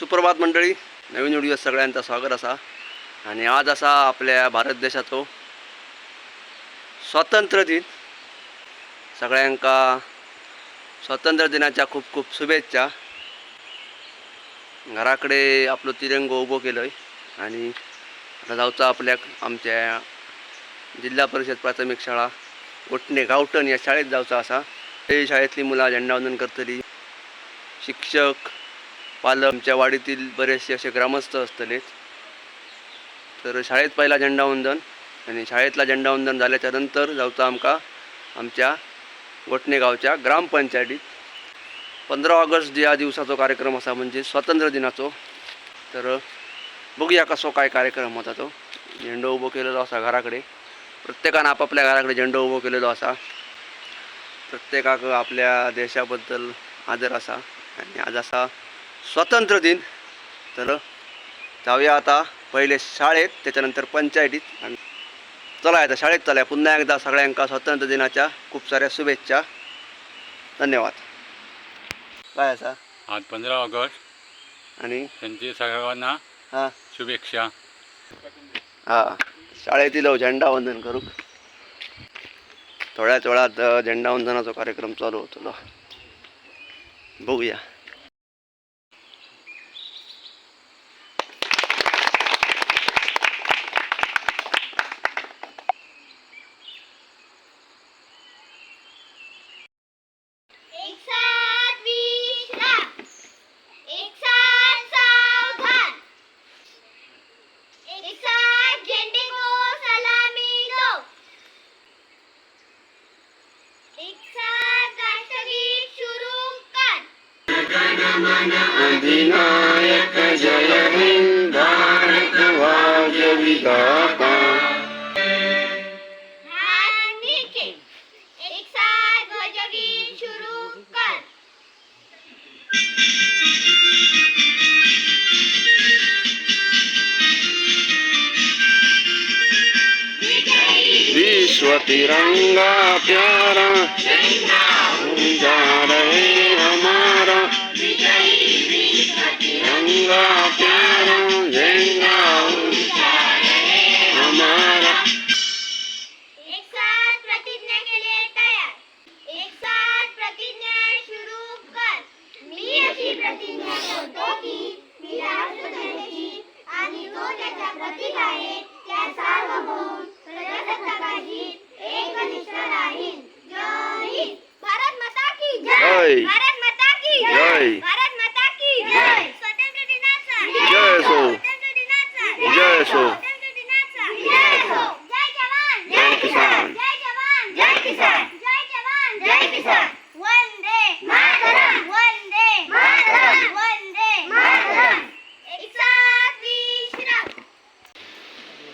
सुप्रभात मंडळी. नवीन व्हिडिओ सगळ्यांचा स्वागत असा. आणि आज असा आपल्या भारत देशाचो हो. स्वातंत्र्य दिन. सगळ्यांका स्वातंत्र्य दिनाच्या खूप खूप शुभेच्छा. घराकडे आपलो तिरंगो उभो केलो आहे आणि आता जाऊचा आपल्या आमच्या जिल्हा परिषद प्राथमिक शाळा ओटणे गावठण या शाळेत जाऊचा असा. ते शाळेतली मुलं झेंडावंदन करतली. शिक्षक पालमच्या वाडीतील बरेचसे असे ग्रामस्थ असतले तर शाळेत पहिला झेंडावंदन आणि शाळेतला झेंडावंदन झाल्याच्यानंतर जाऊचा आमका आमच्या वटणे गावच्या ग्रामपंचायतीत पंधरा ऑगस्ट या दिवसाचो कार्यक्रम असा म्हणजे स्वातंत्र्य दिनाचो. तर बघूया कसो काय कार्यक्रम होता तो. झेंडो उभो केलेलो असा घराकडे. प्रत्येकानं आपापल्या घराकडे झेंडो उभो केलेलो असा. प्रत्येकाक आपल्या देशाबद्दल आदर असा. आणि आज असा स्वातंत्र्य दिन. तर जाऊया आता पहिले शाळेत त्याच्यानंतर पंचायतीत. आणि चला आता शाळेत चला पुन्हा एकदा सगळ्यांका स्वातंत्र्य दिनाच्या खूप साऱ्या शुभेच्छा. धन्यवाद. काय असा आज पंधरा ऑगस्ट. आणि? त्यांची सर्वांना हां. शुभेच्छा. हां. शाळेतील झेंडावंदन करू. थोड्याच वेळात झेंडावंदनाचा कार्यक्रम चालू होतो. बघूया. भाग्य विधाता हाथ नीचे एक साथ ध्वजगीत शुरू कर विश्व तिरंगा प्यारा ऊंचा रहे हमारा तिरंगा प्यारा झंडा प्रतिज्ञा करतो की मी राष्ट्रध्वजाची आणि तो त्याच्या प्रतीक आहे त्या सार्वभौम प्रजासत्ताकाची एकनिष्ठ राहील जय हिंद भारत माता की जय. भारत माता की जय. भारत माता की जय स्वातंत्र्य दिनाचा जय असो. स्वातंत्र्य दिनाचा जय असो. स्वातंत्र्य दिनाचा जय असो. जय जवान जय किसान. जय जवान जय किसान जय जवान जय किसान वंदे मातरम वंदे मातरम वंदे मातरम एक साथ विश्राम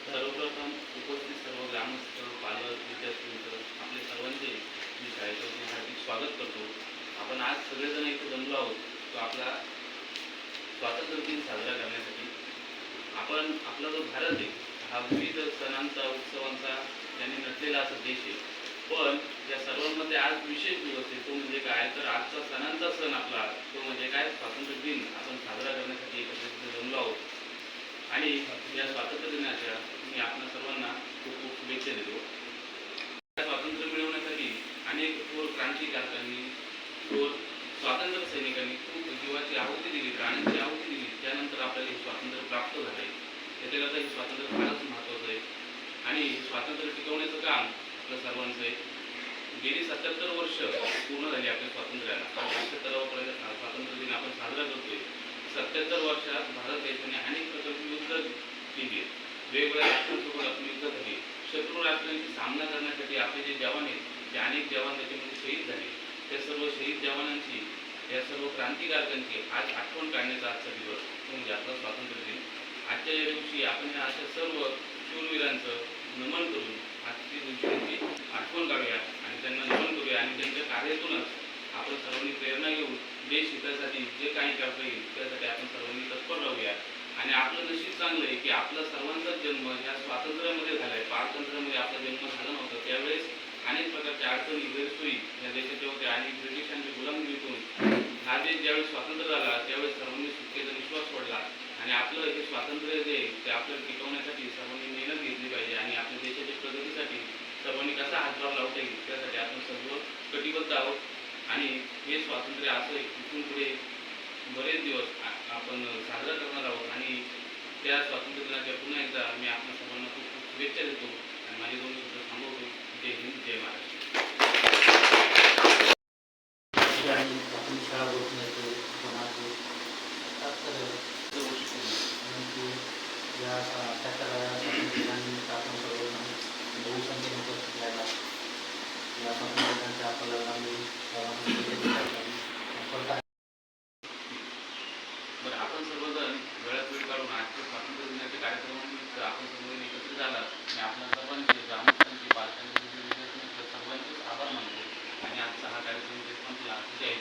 सर्वप्रथम उपस्थित सर्व ग्रामस्थ पालक विद्यार्थी मित्र आपले सर्वांचे मी शाळेच्या वतीने हार्दिक स्वागत करतो आपण आज सगळेजण इथे जमलो आहोत. तो आपला स्वातंत्र्य दिन साजरा करण्यासाठी. आपण आपला जो भारत आहे हा विविध सणांचा उत्सवांचा यांनी नटलेला असा देश आहे. पण या सर्वांमध्ये आज विशेष दिवस आहे. तो म्हणजे काय? तर आजचा सणांचा सण आपला तो म्हणजे काय स्वातंत्र्य दिन आपण साजरा करण्यासाठी एकत्र इथे जमलो आहोत आणि या स्वातंत्र्य दिनाच्या मी आपल्या सर्वांना खूप खूप शुभेच्छा देतो या स्वातंत्र्य मिळवण्यासाठी अनेक थोर क्रांतिकारकांनी थोर स्वातंत्र्य सैनिकांनी खूप जीवाची आहुती दिली प्राणांची आहुती दिली त्यानंतर आपल्याला हे स्वातंत्र्य प्राप्त झालं आहे त्याच्याकरता हे स्वातंत्र्य फारच महत्त्वाचं आहे. आणि स्वातंत्र्य टिकवण्याचं काम आपलं सर्वांचं आहे. गेली सत्याहत्तर वर्ष पूर्ण झाली आपल्या स्वातंत्र्याला. सत्याहत्तरावा स्वातंत्र्य दिन आपण साजरा करतोय. सत्याहत्तर वर्षात भारत देशाने अनेक प्रकारची युद्ध केली. वेगवेगळ्या राष्ट्रांसोबत आपली युद्ध झाली. शत्रू राष्ट्रांशी सामना करण्यासाठी आपले जे जवान आहेत ते अनेक जवान त्याच्यामध्ये शहीद झाले. त्या सर्व शहीद जवानांची या सर्व क्रांतिकारकांची आज आठवण काढण्याचा आजचा दिवस. म्हणजे आपला स्वातंत्र्य दिन. आजच्या या दिवशी आपण या अशा सर्व शूरवीरांचं नमन करून आजच्या दिवशी आठवण काढूया आणि त्यांना नमन करूया आणि त्यांच्या कार्यातूनच आपण सर्वांनी प्रेरणा घेऊन देश हितासाठी जे काही करता येईल त्यासाठी आपण सर्वांनी तत्पर राहूया. आणि आपलं नशीब चांगलं आहे की आपला सर्वांचाच जन्म या स्वातंत्र्यामध्ये झालाय. पारतंत्र्यामध्ये आपला जन्म झाला नव्हता. त्यावेळेस अनेक प्रकारच्या अडचणी गैरसोयी या देशाच्या होत्या आणि ब्रिटिशांची गुलामगिरीतून देश ज्यावेळेस स्वातंत्र्य झाला त्यावेळेस सर्वांनी सुटकेचा विश्वास पडला आणि आपलं हे स्वातंत्र्य जे ते आपल्याला टिकवण्यासाठी सर्वांनी मेहनत घेतली पाहिजे आणि आपल्या देशाच्या प्रगतीसाठी सर्वांनी कसा हातभार लावता येईल त्यासाठी आपण सर्व कटिबद्ध आहोत. आणि हे स्वातंत्र्य असं इथून पुढे बरेच दिवस आपण साजरा करणार आहोत. आणि त्या स्वातंत्र्य दिनाच्या पुन्हा एकदा मी आपल्या सर्वांना खूप खूप शुभेच्छा देतो. आणि माझे दोन शब्द थांबवतो. जय हिंद जय महाराष्ट्र आणि आपण शाळा बघून येतो आपण आलो तर परंतु या आपण बहुसंख्येने उपस्थित राहिला या आपल्याला आम्ही बरं आपण सर्वजण वेळात वेळ काढून आजच्या स्वातंत्र्य दिनाच्या कार्यक्रमानिमित्त आपण सर्वजण एकत्र झाला आणि आपल्या सर्वांचे ग्रामस्थांचे पालकांचे सर्वांचेच आभार मानतो. आणि आजचा हा कार्यक्रम संपला जय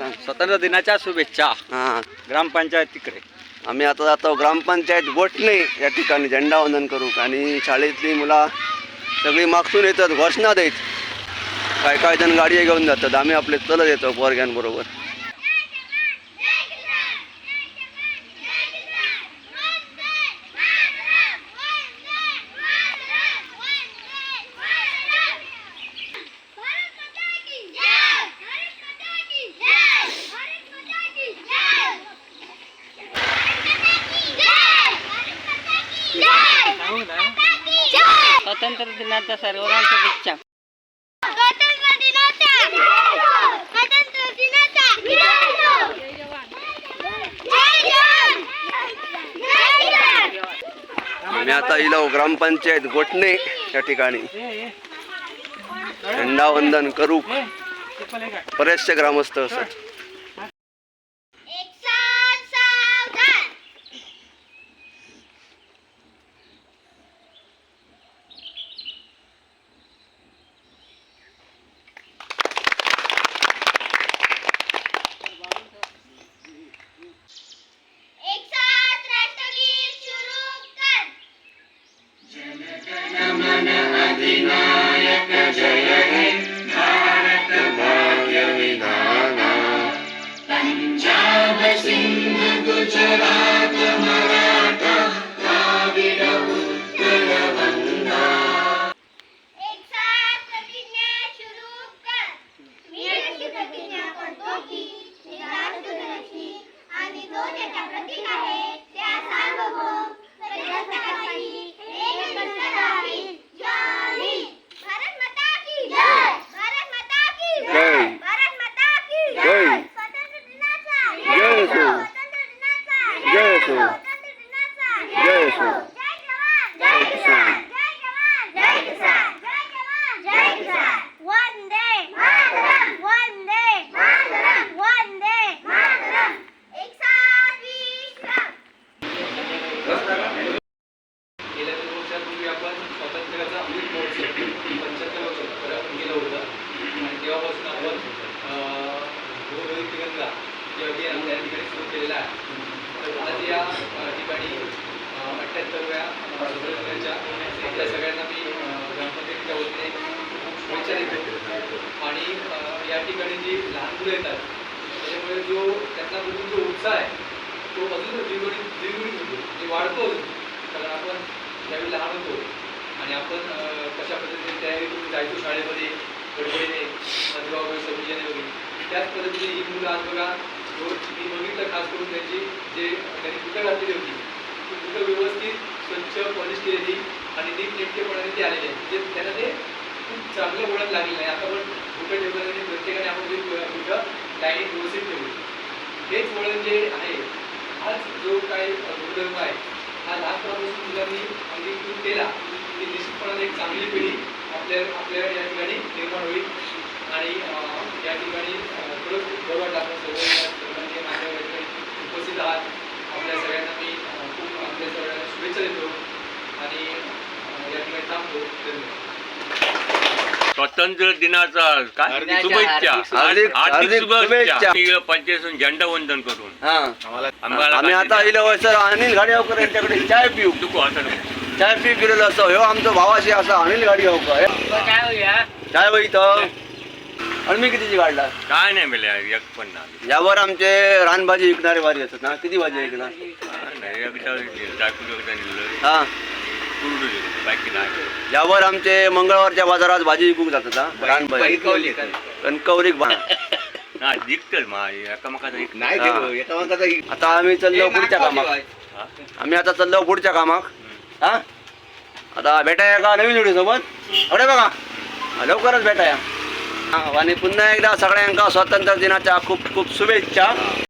हिंद. स्वातंत्र्य दिनाच्या शुभेच्छा. हां. ग्रामपंचायतीकडे आम्ही आता जातो ग्रामपंचायत गोठणे या ठिकाणी झेंडावंदन करू. आणि शाळेतली मुला सगळी मागसून येतात घोषणा देत. काय काय जण गाडी घेऊन जातात आम्ही आपले चलत येतो पोरग्यांबरोबर स्वातंत्र्य दिनाच्या सर्वांना शुभेच्छा स्वातंत्र्य दिनाच्या स्वातंत्र्य दिनाच्या जय जवान. जय जवान. आम्ही आता इलो ग्रामपंचायत गोठणे या ठिकाणी. झेंडावंदन करू. बरेचसे ग्रामस्थ असत. त्याचा प्रतीक आहे त्या सार्वभौम प्रजासत्ताकाची एक निष्ठा राहावी जय हिंद. भारत माता की जय भारत माता की जय. भारत माता की जय. स्वातंत्र्य दिनाचा जय असो. स्वातंत्र्य दिनाचा जय असो. स्वातंत्र्य दिनाचा जय असो. जय जवान जय किसान जय जवान जय किसान जय जवान जय किसान वंदे मातरम वंदे मातरम वंदे मातरम एक साथ विश्राम गेल्या दोन वर्षापूर्वी आपण स्वातंत्र्याचा अमृत महोत्सव पंच्याहत्तर वर्ष आपण केलं होतं आणि तेव्हापासून आपण अं, गोधोळी तिरंगा जे अभियान ठिकाणी सुरू केलेला आहे. तर आज या ठिकाणी अठ्ठ्याहत्तरव्या स्वातंत्र्याच्या त्या सगळ्यांना मी गणपतीच्या ग्रामपंचायतीच्या वतीने खूप शुभेच्छा देतो. आणि या ठिकाणी जी लहान मुलं येतात त्याच्यामुळे जो त्यांना बघून जो उत्साह आहे तो अजून द्विगुणित द्विगुणित होतो. म्हणजे वाढतो कारण आपण ज्यावेळी लहान होतो आणि आपण कशा पद्धतीने तयारी करून जायचो शाळेमध्ये गडबडीने पंधरा ऑगस्ट वगैरे त्याच पद्धतीने ही मुलं आज बघा मी बघितलं खास करून त्यांची जे त्यांनी बुटं घातलेली होती. ती बुटं व्यवस्थित स्वच्छ पॉलिश केलेली आणि नीटनेटकेपणाने ती आलेली आहे म्हणजे त्यांना ते खूप चांगलं वळण लागलेलं आहे. आता पण कुठं ठेवल्याने प्रत्येकाने आपण जे बुटं व्यवस्थित ठेवली. हेच वळण जे आहे आज जो काही गुणधर्म आहे हा लहानपणापासून मुलांनी अंगीकृत केला की निश्चितपणाने एक चांगली पिढी आपल्या आपल्या या ठिकाणी निर्माण होईल. आणि या ठिकाणी खरंच खूप बरं वाटलं आपण सर्व या सर्वांनी माझ्या उपस्थित आहात. आपल्या सगळ्यांना मी खूप आपल्या सगळ्यांना शुभेच्छा देतो. आणि या ठिकाणी थांबतो. धन्यवाद. स्वातंत्र्य दिनाचा काय? शुभेच्छा. हार्दिक- शुभेच्छा. पंचायतून झेंडा वंदन करून. हा. आम्ही आता इलो सर अनिल गाडीगावकर यांच्याकडे चाय पिऊ. असं नको. चाय पी फिरलो असं ह्यो आमचो भावाशी असा अनिल गाडीगावकर. चाय वय इथं. आणि मी कितीची काढला? काय नाही मिळाल्या एक पण नाही. यावर आमचे रानभाजी विकणारे भारी असतात ना किती भाजी विकणार? काय नाही एकदा दाखवलं एकदा नेलं हा. कुरडू दिलं बाकी नाही. यावर आमचे मंगळवारच्या बाजारात भाजी विकूक जातात हा रानभाजी. कणकवलीक भा जिंकतल मा एकामेकाचा एक. आता आम्ही चाललो पुढच्या कामाक आम्ही आता चाललो पुढच्या कामाक हा? आता भेटाया का नवीन व्हिडिओ सोबत? अरे बघा. लवकरच भेटाया. आणि पुन्हा एकदा सगळ्यांका स्वातंत्र्य दिनाच्या खूप खूप शुभेच्छा.